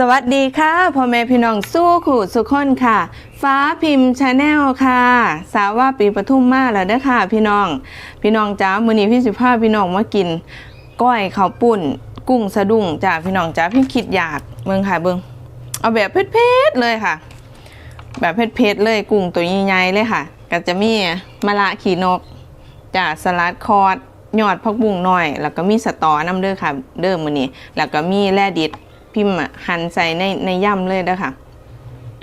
สวัสดีค่ะพ่อแม่พี่น้องสู้ขู่สุขคนค่ะ ฟ้าพิมพ์ชาแนลค่ะ สาวว่าปีปทุมมาแล้วเด้อค่ะ พี่น้อง พี่น้องจ้ามือนี้พี่สิพาพี่น้องมากิน ก้อยข้าวปุ้น กุ้งสะดุ้งจ้าพี่น้องจ้าพี่คิดอยากเบิ่งค่ะเบิงเอาแบบเผ็ดๆเลยค่ะ แบบเผ็ดๆเลยกุ้งตัวใหญ่ๆเลยค่ะ ก็จะมีมะระขี่นกจ้าสลัดคอร์ดยอดผักบุ้งหน่อย แล้วก็มีสตอน้ำเด้อค่ะ เด้อมือนี้แล้วก็มีแร่ดิบ พิมพ์อะหั่นใส่ในในย่ำเลยเด้อค่ะ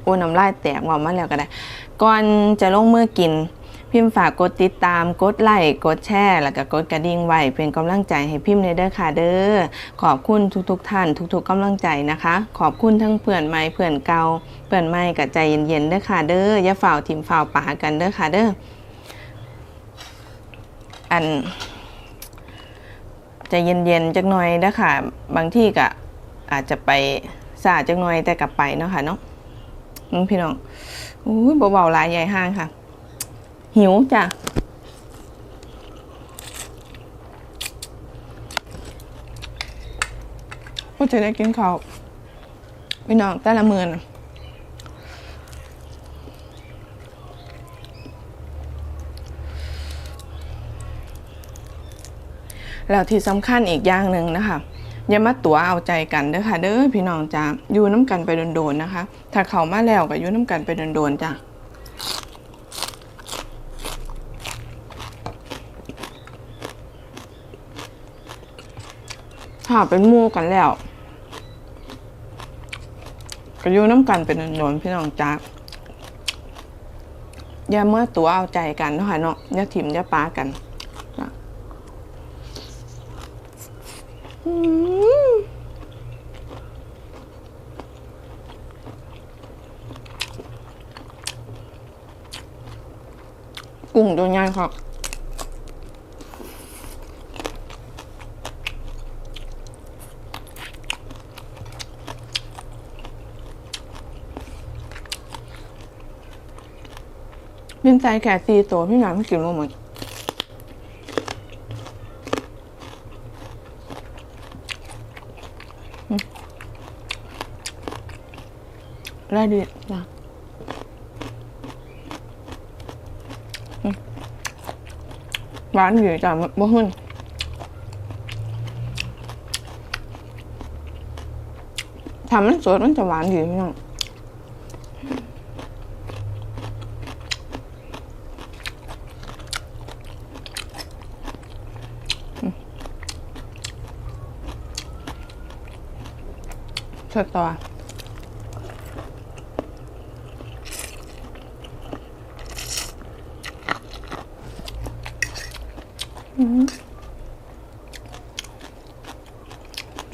โอ้น้ำลายแตกว่ามาแล้วก็ได้ ก่อนจะลงมือกิน พิมพ์ฝากกดติดตาม กดไลค์ กดแชร์ แล้วก็กดกระดิ่งไว้ เป็นกำลังใจให้พิมพ์ในเด้อค่ะเด้อ ขอบคุณทุกๆทท่าน ทุกๆกำลังใจนะคะ ขอบคุณทั้งเพื่อนใหม่เพื่อนเก่า เพื่อนใหม่กับใจเย็นๆเด้อค่ะเด้อ อย่าฝ่าวทิมฝ่าวป่ากันเด้อค่ะเด้อ อันใจเย็นๆจักหน่อยเด้อค่ะ บางที่ก็ อาจจะไปสาจักหน่อยแต่กลับไปเนาะค่ะเนาะอืมพี่น้องอุ้ยเบาๆลายใหญ่ห้างค่ะ หิวจ้ะก็จะได้กินข้าวพี่น้องแต่ละมือนแล้วที่สำคัญอีกอย่างหนึ่งนะคะ อย่ามาตัวเอาใจกันเด้อค่ะ เด้อพี่น้องจ้าอยู่น้ำกันไปโดนๆนะคะ ถ้าเขามาแล้วก็อยู่น้ำกันไปโดนๆจ้ะถ้าเป็นมู่กันแล้วก็อยู่น้ำกันเป็นโดนๆพี่น้องจ้าอย่าเมื่อตัวเอาใจกันเนาะค่ะเนาะอย่าถิ่มอย่าป้ากันจ้ะอืม กุ้งตัวใหญ่ครับมินใจแค่ตีตัวพี่หนามไม่กินว่าหมดอืมได้ดีจ้ะอืม หวานอยู่จ้ะบ่หุ่นทำมันสดมันจะหวานอยู่พี่น้องสดตัวอื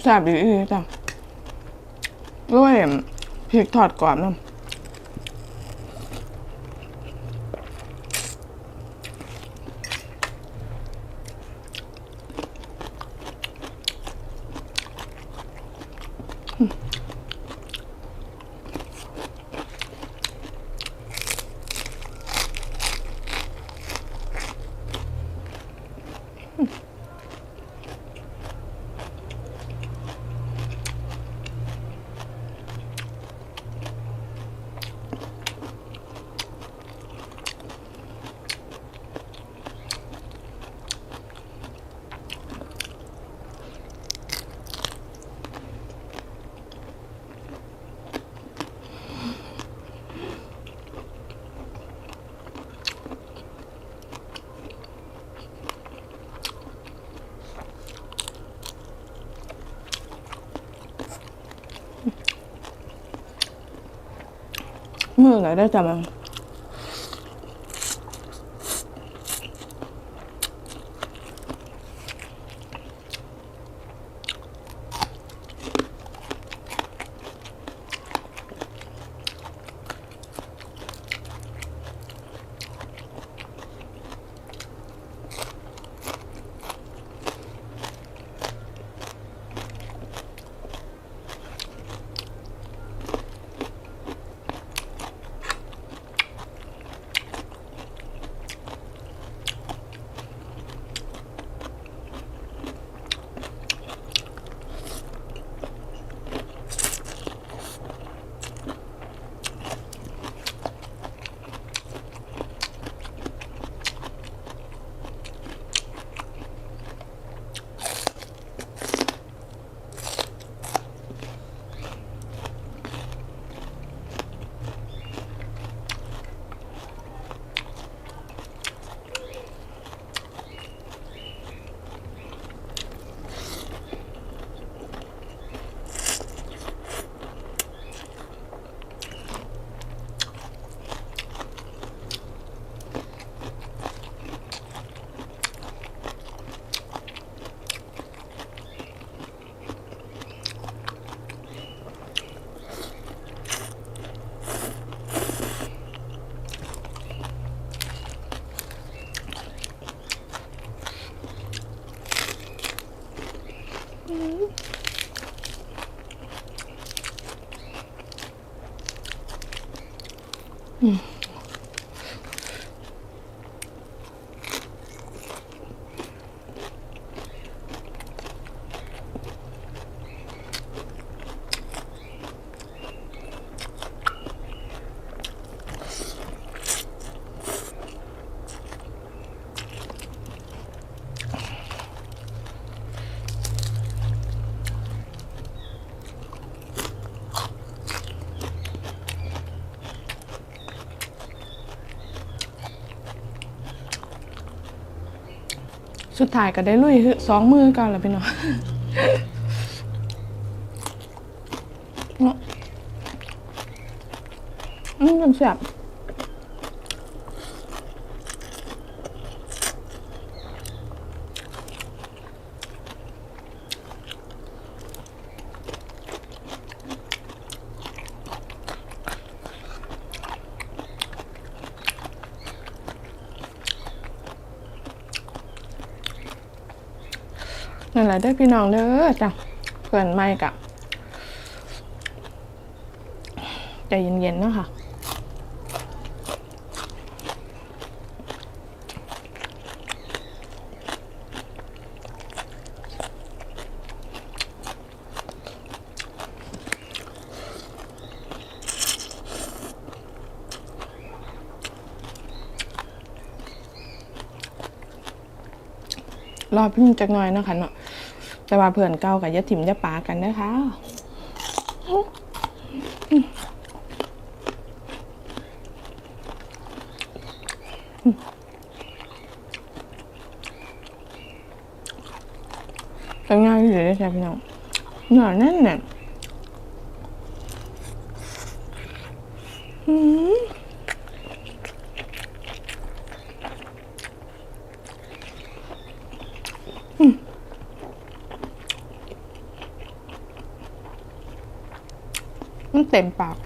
แซ่บดีจ้ะด้วยพริกทอดกรอบน้ำมื อไหนไสุดท้ายก็ได้ลุยสองมือกันแล้วพี่น้องเนาะอืมมันแซ่บ นั่นแหละได้อพี่น้องเด้อจ้ะเพื่อนไม่กะใจเย็นๆเนาะค่ะรอพี่จักหน่อยนะคะเนาะ แต่ว่าเพื่อนเก่ากับยะถิ่มยะปากันนะคะแต่ง่ายเลยใช่พี่น้องเหนือแน่นเนี่ยอืม มันเต็มปาก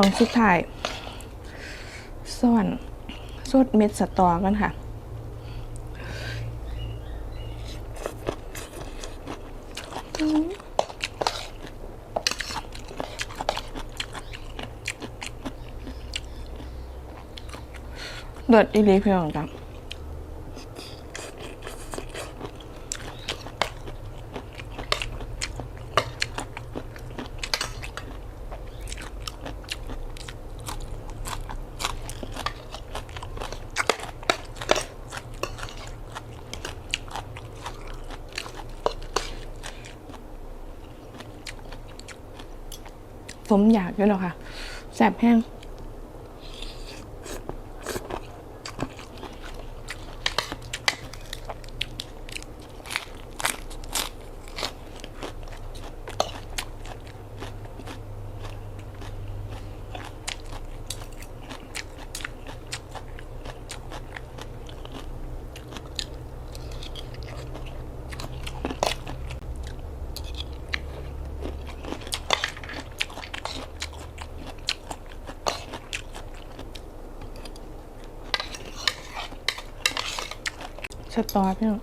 ช่วงสุดท้ายซ่อนสดเม็ดสตอกันค่ะ เดือดอีลีเพียงจัง สมอยากด้วยหรอค่ะแสบแห้ง ตอพี่น้อง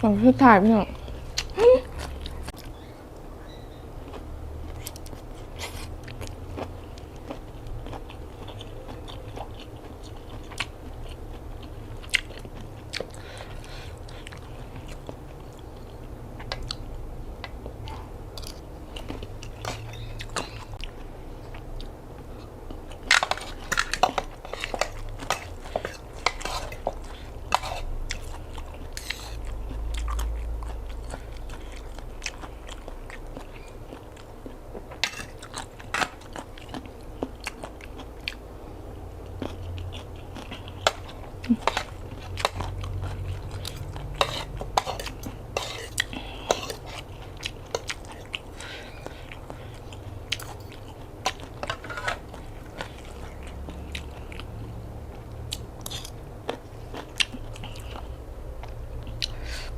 สองชุดถ่ายพี่น้อง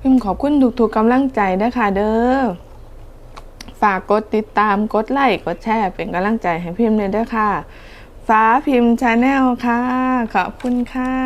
พิมขอบคุณทุกๆกำลังใจนะคะเด้อ ฝากกดติดตาม กดไลค์ กดแชร์ เป็นกำลังใจให้พิมพ์เลยเด้อค่ะ ฟ้าพิมพ์ชาแนลค่ะ ขอบคุณค่ะ